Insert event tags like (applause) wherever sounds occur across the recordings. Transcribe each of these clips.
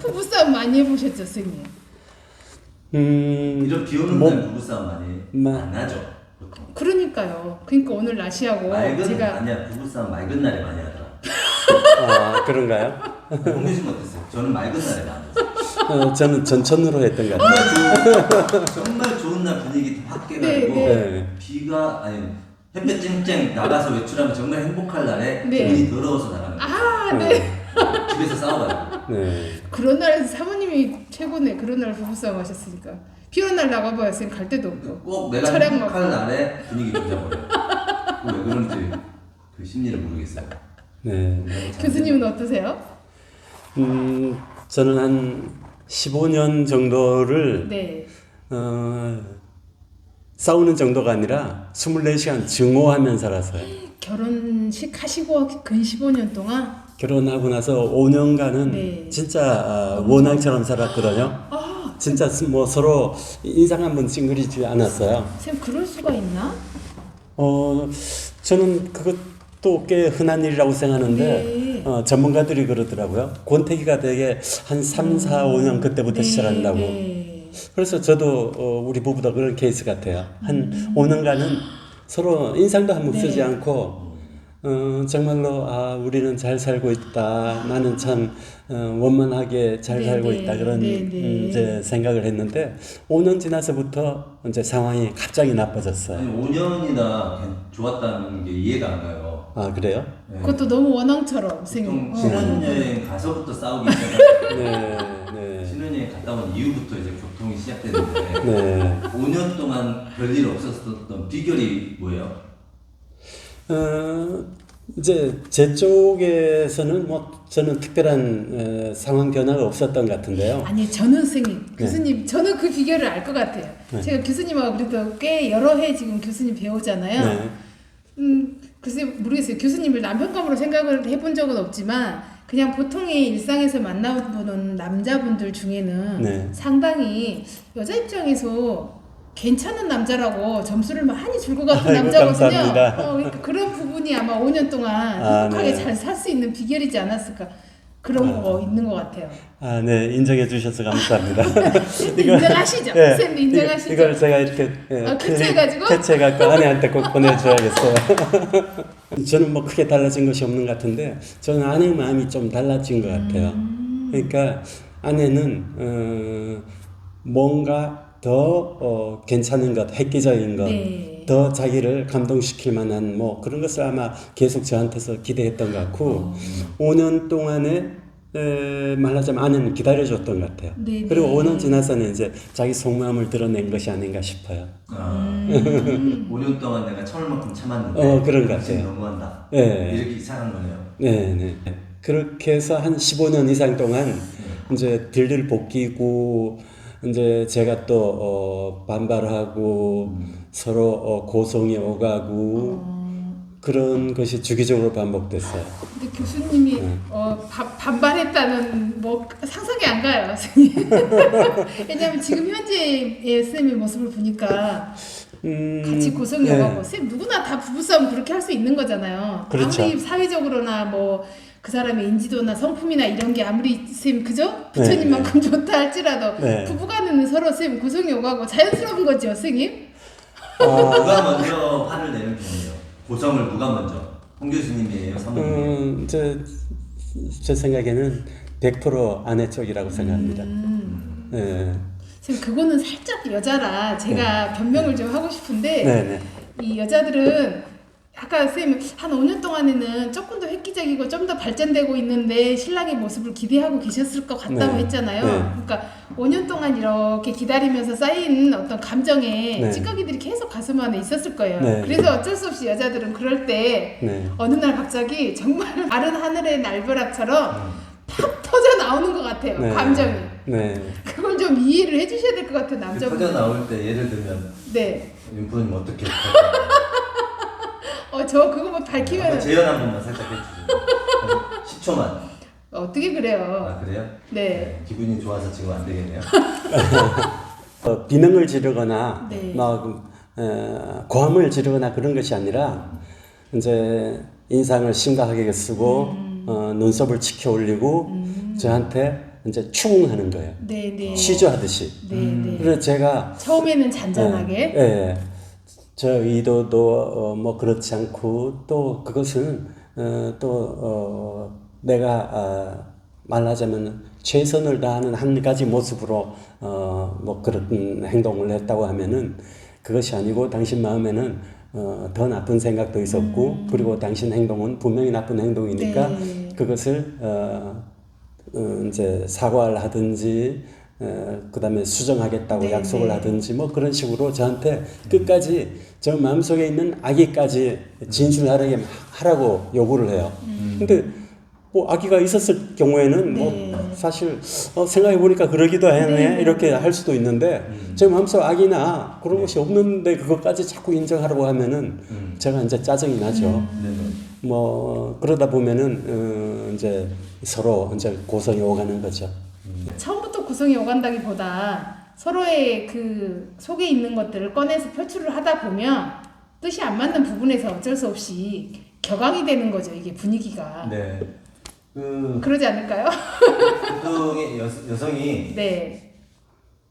부부싸움 많이 해보셨죠, 선생님? 음, 이런 비 오는 뭐- 날 부부싸움 많이 마- 안 하죠. 보통. 그러니까요. 그러니까 오늘 날씨하고 맑은 제가 아니야 부부싸움 맑은 날에 많이 하더라. 아, 그런가요? 홍규신 어땠어요? 저는 맑은 날에 많이 했어요. 어, 저는 전천으로 했던 것 같아요. 정말 좋은, 정말 좋은 날 분위기 확 깨가지고 네, 네. 비가 아니 햇볕 쨍쨍 나가서 외출하면 정말 행복할 날에 네. 기분이 더러워서 나가는 거예요. 아, 네. 집에서 싸워가지고. 네. 그런 날에서 사모님이 최고네. 그런 날 부부싸움 하셨으니까. 비 오는 날 나가봐야 선생님 갈 데도 없고. 꼭 내가 차량 행복할 날에 분위기 조져버려요. 왜 그런지 그 심리를 모르겠어요. 네. 교수님은 어떠세요? 음, 저는 한 15년 정도를 네. 어, 싸우는 정도가 아니라 24시간 증오하면 살았어요. (gasps) 결혼식 하시고 근 15년 동안 결혼하고 나서 5년간은 네. 진짜 어, 원앙처럼 살았거든요. 아, 진짜 뭐 서로 인상 한번 찡그리지 않았어요. 선생님 그럴 수가 있나? 어, 저는 그것도 꽤 흔한 일이라고 생각하는데 네. 어, 전문가들이 그러더라고요. 권태기가 되게 한 3, 4, 5년 그때부터 네, 시작한다고. 네. 그래서 저도 어, 우리 부부도 그런 케이스 같아요. 한 5년간은 서로 인상도 한번 네. 쓰지 않고 어, 정말로 아 우리는 잘 살고 있다. 나는 참 어, 원만하게 잘 네, 살고 네, 있다 그런 네, 네. 음, 이제 생각을 했는데 5년 지나서부터 이제 상황이 갑자기 나빠졌어요. 아니 5년이나 좋았다는 게 이해가 안 가요. 아 그래요? 네. 그것도 너무 원앙처럼 보통 선생님. 어. 신혼여행 가서부터 싸우기 (laughs) 시작해요. 네, 네, 신혼여행 갔다 온 이후부터 이제 교통이 시작되는데 네. 5년 동안 별일 없었던 비결이 뭐예요? 어, 이제 제 쪽에서는 뭐 저는 특별한 어, 상황 변화가 없었던 것 같은데요. 아니 저는 선생님 네. 교수님 저는 그 비결을 알 것 같아요. 네. 제가 교수님하고 그래도 꽤 여러 해 지금 교수님 배우잖아요. 네. 음 글쎄 모르겠어요. 교수님을 남편감으로 생각을 해본 적은 없지만 그냥 보통의 일상에서 만나보는 남자분들 중에는 네. 상당히 여자 입장에서 괜찮은 남자라고 점수를 많이 줄 것 같은 아이고, 남자거든요. 감사합니다. 어, 그러니까 그런 부분이 아마 5년 동안 아, 행복하게 네. 잘 살 수 있는 비결이지 않았을까 그런 거 있는 것 같아요. 아, 네, 인정해 주셔서 감사합니다. (laughs) (laughs) 인정하시죠? 선생님 인정하시죠? 이걸, 이걸 제가 이렇게 예, 아, 캡처해가지고? 캡처해갖고 (laughs) 아내한테 꼭 보내줘야겠어요. 저는 뭐 크게 달라진 것이 없는 것 같은데 저는 아내 마음이 좀 달라진 것 같아요. 음. 그러니까 아내는 어, 뭔가 더 어, 괜찮은 것, 획기적인 것, 네. 더 자기를 감동시킬 만한 뭐 그런 것을 아마 계속 저한테서 기대했던 것 같고 어. 5년 동안에 에, 말하자면 아내는 기다려줬던 것 같아요. 네, 그리고 네. 5년 지나서는 이제 자기 속마음을 드러낸 것이 아닌가 싶어요. 아, (laughs) 5년 동안 내가 참을 만큼 참았는데 어, 그런 것 같아요. 너무한다. 네. 이렇게 시작한 거네요. 네, 네. 그렇게 해서 한 15년 이상 동안 이제 들들 볶이고 이제 제가 또 어, 반발하고 서로 어, 고성이 오가고 그런 것이 주기적으로 반복됐어요. 근데 교수님이 네. 어, 바, 반발했다는 뭐 상상이 안 가요, 선생님. (laughs) 왜냐하면 지금 현재의 쌤의 모습을 보니까 음, 같이 고성이 네. 오가고 쌤 누구나 다 부부싸움 그렇게 할 수 있는 거잖아요. 그렇죠. 아무리 사회적으로나 뭐 그 사람의 인지도나 성품이나 이런 게 아무리 쌤 그죠? 부처님만큼 좋다 할지라도 네. 부부간에는 서로 쌤 고성이 오가고 자연스러운 거죠, 선생님. 아, 누가 먼저 화를 내는 편이에요? 고성을 누가 먼저? 홍 교수님이에요, 사모님이에요? 음, 제, 제 생각에는 100% 아내 쪽이라고 생각합니다. 음. 네. 쌤 그거는 살짝 여자라 제가 변명을 좀 하고 싶은데 네, 네. 이 여자들은 아까 쌤한 5년 동안에는 조금 더 획기적이고 좀 더 발전되고 있는데 신랑의 모습을 기대하고 계셨을 것 같다고 네. 했잖아요. 네. 그러니까 5년 동안 이렇게 기다리면서 쌓인 어떤 감정에 네. 찌꺼기들이 계속 가슴 안에 있었을 거예요. 네. 그래서 어쩔 수 없이 여자들은 그럴 때 네. 어느 날 갑자기 정말 (laughs) 마른 하늘의 날벼락처럼 팍 터져 나오는 것 같아요. 네. 감정이. 네. 그걸 좀 이해를 해주셔야 될 것 같아요, 그 남자분. 터져 나올 때 예를 들면 네. 윤프로님 어떻게 (laughs) 어, 저 그거 뭐 밝히면 한번 재연 한 번만 살짝 해주세요. 10초만. 어떻게 그래요? 아 그래요? 네. 기분이 좋아서 지금 안 되겠네요. 어, 비능을 지르거나 네. 막 어, 고함을 지르거나 그런 것이 아니라 이제 인상을 심각하게 쓰고 음. 어, 눈썹을 치켜 올리고 저한테 이제 추궁하는 거예요. 네, 네. 취조하듯이. 네, 네. 그래서 제가 처음에는 잔잔하게. 예, 예. 저 의도도 어, 뭐 그렇지 않고 또 그것은 어, 또 어, 내가 아, 말하자면 최선을 다하는 한 가지 모습으로 어, 뭐 그런 행동을 했다고 하면은 그것이 아니고 당신 마음에는 어, 더 나쁜 생각도 있었고 그리고 당신 행동은 분명히 나쁜 행동이니까 네. 그것을 어, 어, 이제 사과를 하든지 어, 그 다음에 수정하겠다고 네, 약속을 네. 하든지 뭐 그런 식으로 저한테 끝까지 저 마음속에 있는 악의까지 진술하라게 하라고 요구를 해요. 근데 뭐 악의가 있었을 경우에는 음. 네. 뭐 사실 어, 생각해 보니까 그러기도 했네 네. 이렇게 할 수도 있는데 제 마음속 악이나 그런 것이 없는데 그것까지 자꾸 인정하라고 하면은 제가 이제 짜증이 나죠. 음. 네. 뭐 그러다 보면은 어, 이제 서로 이제 고성이 오가는 거죠. 처음부터 구성이 오간다기보다 서로의 그 속에 있는 것들을 꺼내서 표출을 하다 보면 뜻이 안 맞는 부분에서 어쩔 수 없이 격앙이 되는 거죠 이게 분위기가 네. 그 그러지 않을까요? 보통의 여, 여성이 (laughs) 네,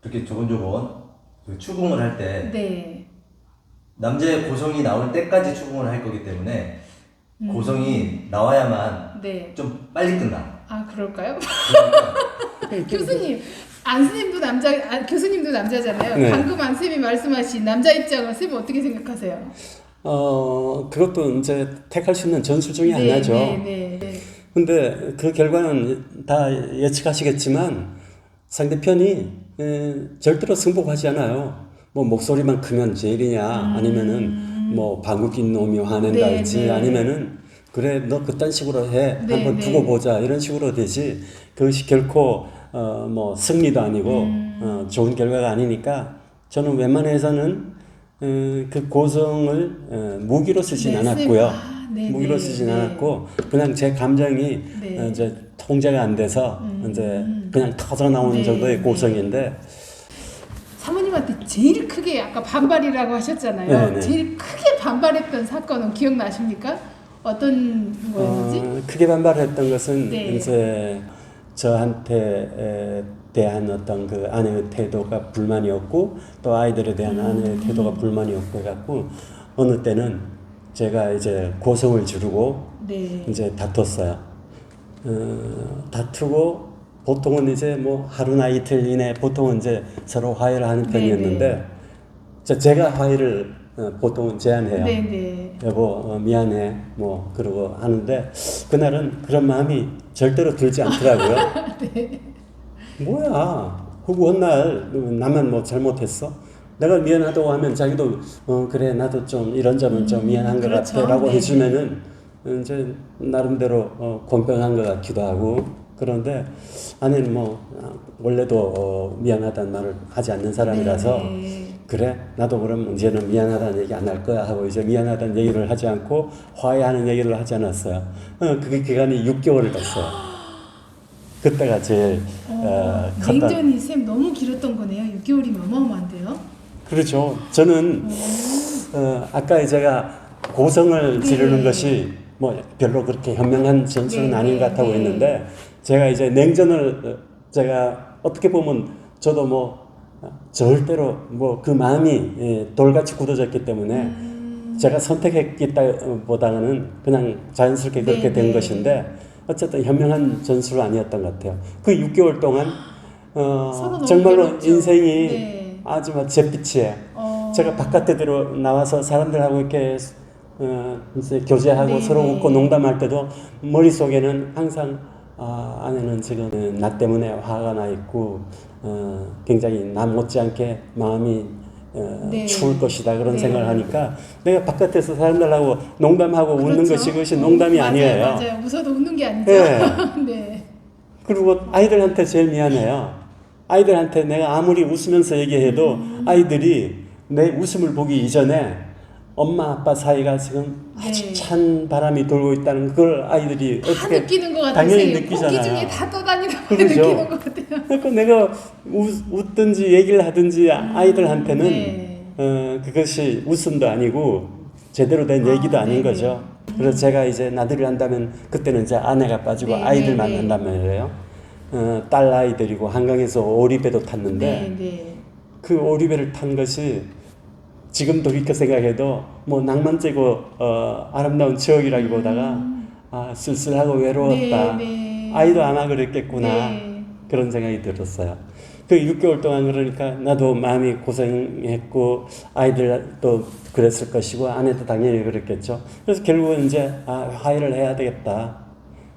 그렇게 조곤조곤 그 추궁을 할때 네, 남자의 고성이 나올 때까지 추궁을 할 거기 때문에 음. 고성이 나와야만 네. 좀 빨리 끝나. 아 그럴까요? 그러니까 교수님 안스님도 남자, 아, 교수님도 남자잖아요. 네. 방금 안스님이 말씀하신 남자 입장을 쌤은 어떻게 생각하세요? 어 그것도 이제 택할 수 있는 전술 중에 네, 하나죠. 네, 네, 네. 근데 그 결과는 다 예측하시겠지만 상대편이 에, 절대로 승복하지 않아요. 뭐 목소리만 크면 제일이냐 아니면은 뭐 방귀 낀 놈이 화낸다 음. 네, 할지 네. 아니면은 그래 너 그딴 식으로 해 네, 한번 네. 두고 보자 이런 식으로 되지 그것이 결코 어 뭐 승리도 아니고 음. 어 좋은 결과가 아니니까 저는 웬만해서는 어, 그 고성을 어, 무기로 쓰진 네, 않았고요. 아, 네, 무기로 네, 쓰진 네. 않았고 그냥 제 감정이 네. 어, 이제 통제가 안 돼서 이제 그냥 터져 나오는 네, 정도의 네. 고성인데 사모님한테 제일 크게 아까 반발이라고 하셨잖아요. 네, 네. 제일 크게 반발했던 사건은 기억나십니까? 어떤 거였는지? 어, 크게 반발했던 것은 네. 이제 저한테 에, 대한 어떤 그 아내의 태도가 불만이었고 또 아이들에 대한 음. 아내의 태도가 불만이었고 해갖고 어느 때는 제가 이제 고성을 지르고 네. 이제 다퉜어요. 어, 다투고 보통은 이제 뭐 하루나 이틀 이내 보통은 이제 서로 화해를 하는 편이었는데 네, 저- 제가 화해를 어, 보통은 제안해요. 네, 네. 여보 어, 미안해 뭐 그러고 하는데 그날은 그런 마음이 절대로 들지 않더라고요. (laughs) 네. 뭐야 그거 날 어, 나만 뭐 잘못했어? 내가 미안하다고 하면 자기도 어 그래 나도 좀 이런 점은 좀 미안한 것 그렇죠. 같아라고 네네. 해주면은 이제 나름대로 어, 공평한 것 같기도 하고 그런데 아내는 뭐 아, 원래도 어, 미안하다는 말을 하지 않는 사람이라서 네. 그래 나도 그럼 이제는 미안하다는 얘기 안 할 거야 하고 이제 미안하다는 얘기를 하지 않고 화해하는 얘기를 하지 않았어요. 어, 그게 기간이 6개월을 갔어요. 그때가 제일 어, 어, 컸던 냉전이 쌤 너무 길었던 거네요. 6개월이면 어마어마한데요. 그렇죠. 저는 어, 아까 제가 고성을 네. 지르는 것이 뭐 별로 그렇게 현명한 전술은 네, 아닌 것 네, 같다고 네. 했는데 제가 이제 냉전을 어, 제가 어떻게 보면 저도 뭐 어, 절대로 뭐 그 마음이 예, 돌같이 굳어졌기 때문에 음. 제가 선택했기보다는 그냥 자연스럽게 그렇게 네, 된 네. 것인데 어쨌든 현명한 전술은 아니었던 것 같아요. 그 6개월 동안 어, 정말로 괴롭죠. 인생이 네. 아주 막 잿빛이에요. 어, 제가 바깥에 들어 나와서 사람들하고 이렇게 어, 이제 교제하고 네, 서로 네. 웃고 농담할 때도 머릿속에는 항상 아, 아내는 지금 나 때문에 화가 나 있고 어, 굉장히 나 못지않게 마음이 어, 네. 추울 것이다 그런 네. 생각을 하니까 내가 바깥에서 사람들하고 농담하고 웃는 그렇죠. 것이 그것이 농담이 맞아요, 아니에요. 맞아요. 웃어도 웃는 게 아니죠. 네. (laughs) 네. 그리고 아이들한테 제일 미안해요. 아이들한테 내가 아무리 웃으면서 얘기해도 음. 아이들이 내 웃음을 보기 이전에 엄마 아빠 사이가 지금 아주 네. 찬 바람이 돌고 있다는 그걸 아이들이 다 어떻게 느끼는 것 같아요. 당연히. 느끼잖아요. 고기 중에 다 떠다니다 보면 그러죠. 느끼는 것 같아요. 그러니까 내가 웃, 웃든지 얘기를 하든지 아이들한테는 네. 어, 그것이 웃음도 아니고 제대로 된 얘기도 아, 아닌 네네. 거죠. 그래서 제가 이제 나들이를 한다면 그때는 이제 아내가 빠지고 네, 아이들 네, 만난단 말이에요. 어, 딸 아이들이고 한강에서 오리배도 탔는데 네, 네. 그 오리배를 탄 것이 지금 돌이켜 생각해도 뭐 낭만적이고 어, 아름다운 추억이라기보다가 아 쓸쓸하고 외로웠다. 음. 네, 네. 아이도 아마 그랬겠구나 네. 그런 생각이 들었어요. 그 6개월 동안 그러니까 나도 마음이 고생했고 아이들도 그랬을 것이고 아내도 당연히 그랬겠죠. 그래서 결국은 이제 아 화해를 해야 되겠다.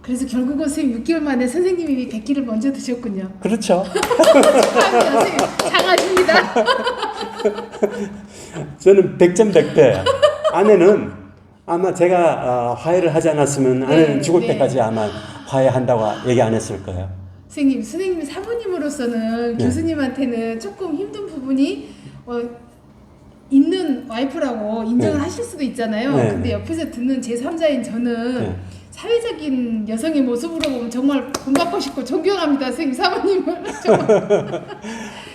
그래서 결국은 선생님 6개월 만에 선생님이 백기를 먼저 드셨군요. 그렇죠. (laughs) 선생님. 장하십니다. (laughs) (laughs) 저는 백전백패. 아내는 아마 제가 어, 화해를 하지 않았으면 아내는 네, 죽을 네. 때까지 아마 화해한다고 얘기 안 했을 거예요. 선생님, 선생님 사부님으로서는 네. 교수님한테는 조금 힘든 부분이 어, 있는 와이프라고 인정을 네. 하실 수도 있잖아요. 네, 근데 네. 옆에서 듣는 제3자인 저는 네. 사회적인 여성의 모습으로 보면 정말 본받고 싶고 존경합니다. 선생님 사부님을. (laughs) 정말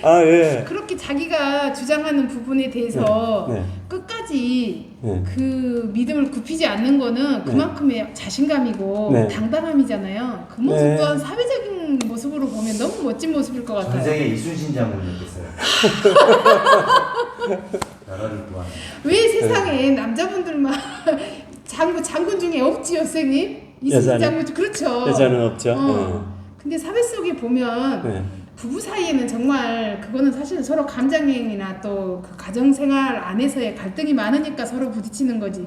아 예. 그렇게 자기가 주장하는 부분에 대해서 네, 네. 끝까지 네. 그 믿음을 굽히지 않는 거는 그만큼의 자신감이고 네. 당당함이잖아요. 그 모습 네. 또한 사회적인 모습으로 보면 너무 멋진 모습일 것 같아요. 전생에 이순신 장군이었겠어요. (laughs) 나라를 구하는. 왜 세상에 남자분들만 장군 장군 중에 없지요, 선생님? 이순신 여자는? 장군 중- 그렇죠. 여자는 없죠. 어. 근데 사회 속에 보면 네. 부부 사이에는 정말 그거는 사실 서로 감정행위나 또 그 가정 생활 안에서의 갈등이 많으니까 서로 부딪히는 거지.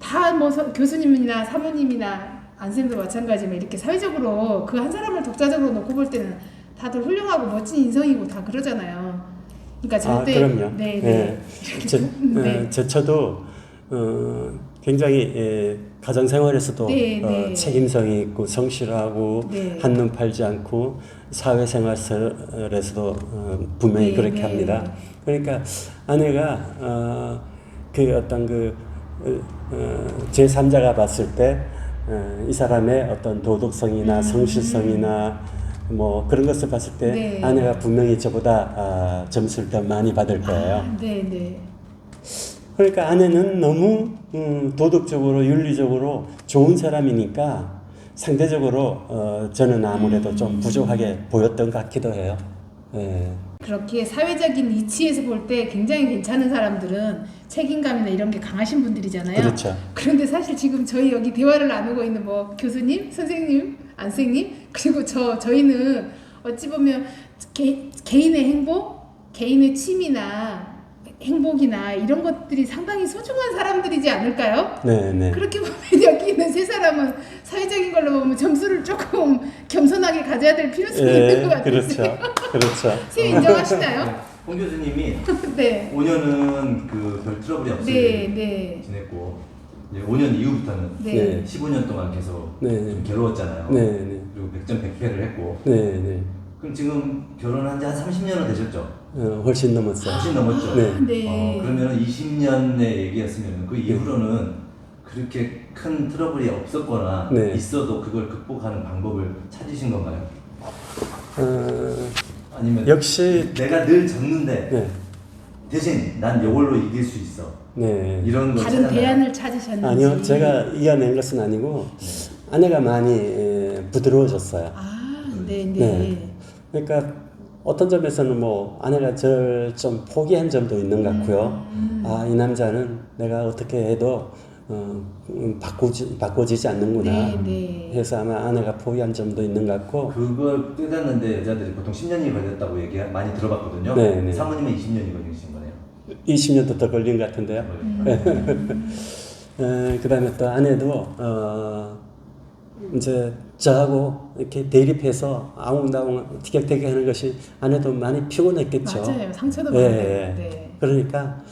다 뭐 교수님이나 사모님이나 안쌤도 마찬가지지만 이렇게 사회적으로 그 한 사람을 독자적으로 놓고 볼 때는 다들 훌륭하고 멋진 인성이고 다 그러잖아요. 그러니까 아 절대 그럼요. 네, 예. 네. 제, 네. 어, 제처도 어, 굉장히 예, 가정 생활에서도 네, 어, 네. 책임성이 있고 성실하고 네. 한눈 팔지 않고 사회 생활에서도 어, 분명히 네, 그렇게 네. 합니다. 그러니까 아내가 어, 그 어떤 그 어, 제 3자가 봤을 때 어, 이 사람의 어떤 도덕성이나 성실성이나 뭐 그런 것을 봤을 때 음. 네. 아내가 분명히 저보다 아, 점수를 더 많이 받을 거예요. 아, 네, 네. 그러니까 아내는 너무 음, 도덕적으로 윤리적으로 좋은 사람이니까 상대적으로 어, 저는 아무래도 음. 좀 부족하게 보였던 것 같기도 해요. 예. 그렇게 사회적인 이치에서 볼 때 굉장히 괜찮은 사람들은 책임감이나 이런 게 강하신 분들이잖아요. 그렇죠. 그런데 사실 지금 저희 여기 대화를 나누고 있는 뭐 교수님, 선생님, 안생님 그리고 저 저희는 어찌 보면 개, 개인의 행복, 개인의 취미나 행복이나 이런 것들이 상당히 소중한 사람들이지 않을까요? 네, 네. 그렇게 보면 (laughs) 여기 있는 세 사람은 사회적인 걸로 보면 점수를 조금 겸손하게 가져야 될 필요성이 있는 것 예, 같아요. 그렇죠. 그렇죠. (laughs) 선생님 인정하시나요? 네. 홍 교수님이 (laughs) 네. 5년은 그 별 트러블이 없이 네, 네. 지냈고 이제 5년 이후부터는 네. 15년 동안 계속 네, 좀 네. 괴로웠잖아요. 네, 네. 그리고 백전백패를 했고 네, 네. 그럼 지금 결혼한 지 한 30년은 되셨죠? 어, 훨씬 넘었어요. 훨씬 넘었죠? 네. 네. 어, 그러면 20년의 얘기였으면 그 이후로는 그렇게 큰 트러블이 없었거나 네. 있어도 그걸 극복하는 방법을 찾으신 건가요? 어, 아니면 역시 내가 늘 졌는데 네, 대신 난 이걸로 이길 수 있어 네. 이런 걸 다른 찾았나요? 대안을 찾으셨는지. 아니요, 제가 이겨낸 것은 아니고 아내가 많이 에, 부드러워졌어요. 아, 네, 네. 네. 그러니까 어떤 점에서는 뭐 아내가 저를 좀 포기한 점도 있는 것 같고요. 음. 아, 이 남자는 내가 어떻게 해도 어, 음, 바꾸지, 바꿔지지 않는구나. 네, 네. 해서 아마 아내가 포기한 점도 있는 것 같고. 그걸 깨닫는데 여자들이 보통 10년이 걸렸다고 얘기 많이 들어봤거든요. 네, 네. 사모님은 20년이 걸리신 거네요. 20년도 더 걸린 것 같은데요. 음. (laughs) 그 다음에 또 아내도, 어, 이제 저하고 이렇게 대립해서 아웅다웅 티격태격 하는 것이 아내도 많이 피곤했겠죠. 맞아요. 상처도 예, 많이 예. 네. 그러니까,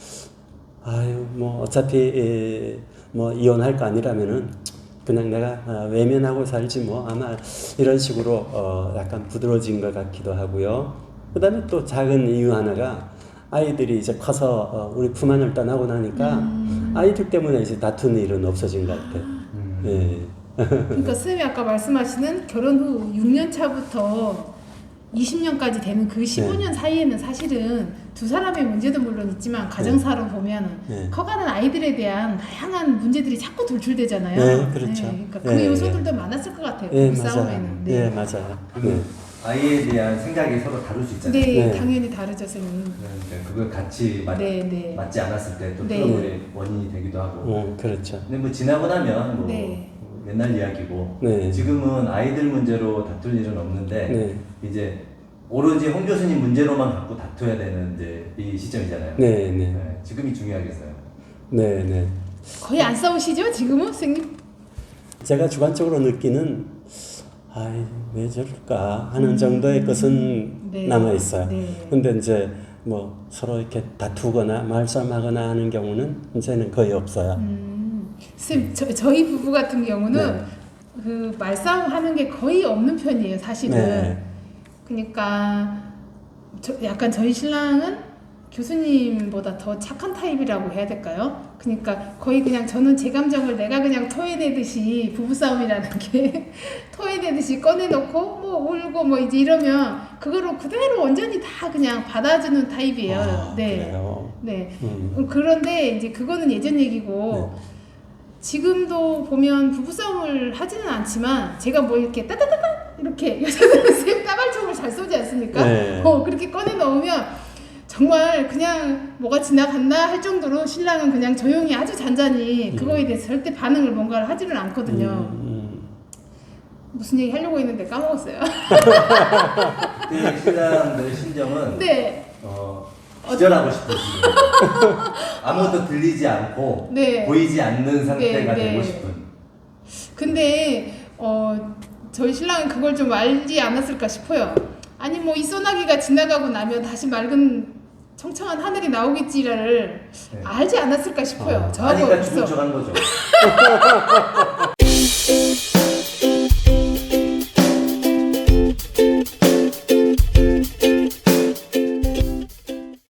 아유, 뭐, 어차피, 에, 뭐, 이혼할 거 아니라면은, 그냥 내가 어, 외면하고 살지 뭐, 아마 이런 식으로, 어, 약간 부드러워진 것 같기도 하고요. 그 다음에 또 작은 이유 하나가, 아이들이 이제 커서 어, 우리 품 안을 떠나고 나니까, 음. 아이들 때문에 이제 다투는 일은 없어진 것 같아요. 예. 그러니까 선생님이 아까 말씀하시는 결혼 후 6년 차부터 20년까지 되는 그 15년 사이에는 사실은 두 사람의 문제도 물론 있지만 가정사로 보면은 네. 커가는 아이들에 대한 다양한 문제들이 자꾸 돌출되잖아요. 네, 그렇죠. 그러니까 그 네, 요소들도 많았을 것 같아요. 예, 그. 싸움에는. 예, 네. 맞아요. 네. 아이에 대한 생각이 서로 다를 수 있잖아요. 네, 네. 당연히 다르죠, 선생님. 그러니까 그걸 같이 맞, 네, 네. 맞지 않았을 때또 네. 트러블의 원인이 되기도 하고. 어, 그렇죠. 근데 뭐 지나고 나면 뭐 네. 옛날 이야기고 네. 지금은 아이들 문제로 다툴 일은 없는데 네. 이제 오로지 홍 교수님 문제로만 갖고 다투어야 되는 이제 이 시점이잖아요. 네, 네. 네, 지금이 중요하겠어요. 네, 네. 거의 안 싸우시죠, 지금은, 선생님? 제가 주관적으로 느끼는 아이 왜 저럴까 하는 정도의 것은 음. 네. 남아 있어요. 네. 근데 이제 뭐 서로 이렇게 다투거나 말싸움하거나 하는 경우는 이제는 거의 없어요. 음, 쌤, 저, 저희 부부 같은 경우는 네. 그 말싸움 하는 게 거의 없는 편이에요, 사실은. 네. 그러니까 저, 약간 저희 신랑은 교수님보다 더 착한 타입이라고 해야 될까요? 그러니까 거의 그냥 저는 제 감정을 내가 그냥 토해내듯이 부부싸움이라는 게 (laughs) 토해내듯이 꺼내놓고 뭐 울고 뭐 이제 이러면 그거를 그대로 완전히 다 그냥 받아주는 타입이에요. 아, 네. 그래요. 네. 음. 그런데 이제 그거는 예전 얘기고 네. 지금도 보면 부부싸움을 하지는 않지만 제가 뭐 이렇게 따다다다 이렇게 여자들은 (laughs) 쌤 따발총을 잘 쏘지 않습니까? 네. 어 그렇게 꺼내 넣으면 정말 그냥 뭐가 지나갔나 할 정도로 신랑은 그냥 조용히 아주 잔잔히 그거에 대해서 절대 반응을 뭔가를 하지를 않거든요. 음, 무슨 얘기 하려고 했는데 까먹었어요. (laughs) 그때 신랑들의 심정은 네. 어, 기절하고 지금. 아무것도 들리지 않고 네. 보이지 않는 상태가 네, 되고 네. 싶은. 근데 어 저희 신랑은 그걸 좀 알지 않았을까 싶어요. 아니 뭐 이 소나기가 지나가고 나면 다시 맑은 청청한 하늘이 나오겠지를 네. 알지 않았을까 싶어요. 아, 저하고 아니까 죽은 없어. 척한 거죠. (laughs)